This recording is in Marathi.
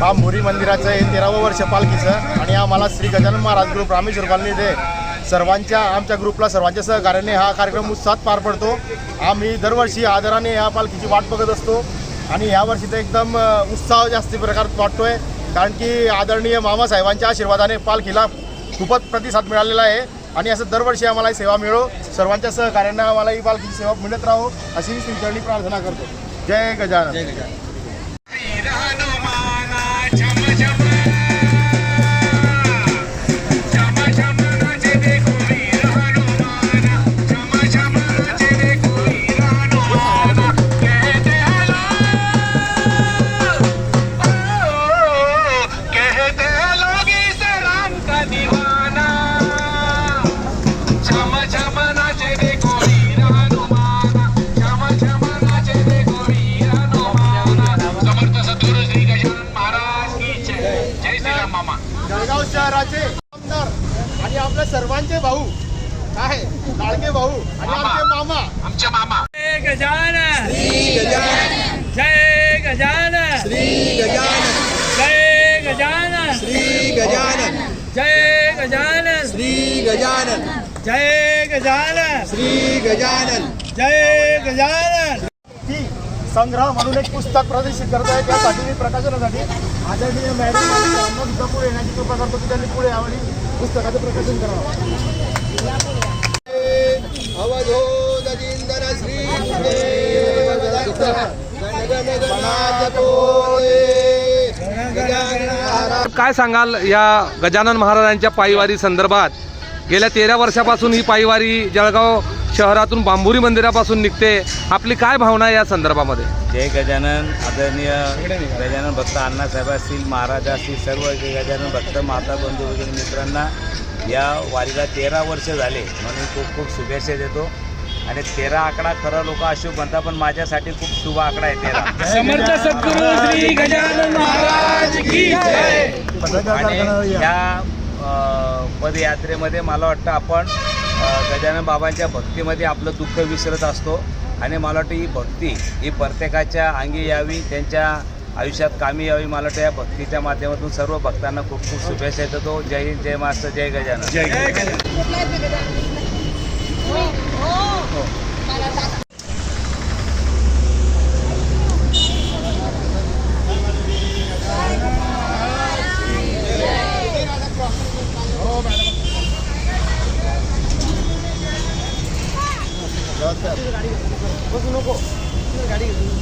बांबोरी मंदिराचं हे तेरावं वर्ष पालखीचं आणि आम्हाला श्री गजानन महाराज ग्रुप रामेश्वर कॉलनी इथे सर्वांच्या आमच्या ग्रुपला सर्वांच्या सहकार्याने हा कार्यक्रम उत्साहात पार पडतो. आम्ही दरवर्षी आदराने या पालखीची वाट बघत असतो आणि यावर्षी तर एकदम उत्साह जास्त प्रकारात वाटतोय. कारण की आदरणीय मामासाहेबांच्या आशीर्वादाने पालखीला खूपच प्रतिसाद मिळालेला आहे. आणि असं दरवर्षी आम्हाला ही सेवा मिळो. सर्वांच्या सहकार्यानं आम्हाला ही पालखीची सेवा मिळत राहो. अशी मी प्रार्थना करतो. जय गजानन. जय गजानन. शहराचे आमदार आणि आपल्या सर्वांचे भाऊ काय लाडके भाऊ आणि आमचे मामा. आमचे मामा. जय गजानन. जय गजानन. श्री गजानन. जय गजानन. श्री गजानन. जय गजानन. श्री गजानन. जय गजानन. श्री गजानन. जय गजानन. ती संग्रह म्हणून एक पुस्तक प्रदर्शित करत आहे त्यासाठी मी प्रकाशनासाठी आदरणीय मॅडम आणि सुद्धा पुढे येण्याची कृपा करतो की त्यांनी पुढे यावं आणि पुस्तकाचं प्रकाशन करावं. श्री महाराज काय सांगाल या गजानन महाराजांच्या पायवारी संदर्भात? गेल्या तेरा वर्षापासून ही पायवारी जळगाव शहरातून बांबुरी मंदिरापासून निघते. आपली काय भावना आहे या संदर्भामध्ये? जय गजानन आदरणीय गजानन भक्त अण्णासाहेब असतील महाराज असतील सर्व जे गजानन भक्त माता बंधू वगैरे मित्रांना या वारीला तेरा वर्ष झाले. म्हणून खूप खूप शुभेच्छा देतो. आणि तेरा आकडा खरं लोक अशुभ म्हणतात पण माझ्यासाठी खूप शुभ आकडा आहे तेरा. समर्थ सद्गुरु श्री गजानन महाराज की जय. आणि या पदयात्रेमध्ये मला वाटतं आपण गजानन बाबांच्या भक्तीमध्ये आपलं दुःख विसरत असतो. आणि मला वाटतं ही भक्ती ही प्रत्येकाच्या अंगी यावी त्यांच्या आयुष्यात कामी यावी मला वाटतं या भक्तीच्या माध्यमातून सर्व भक्तांना खूप खूप शुभेच्छा देतो. जय हिंद जय मास्टर जय गजानन. जय गजानन. बसू नको. गाडी घेऊन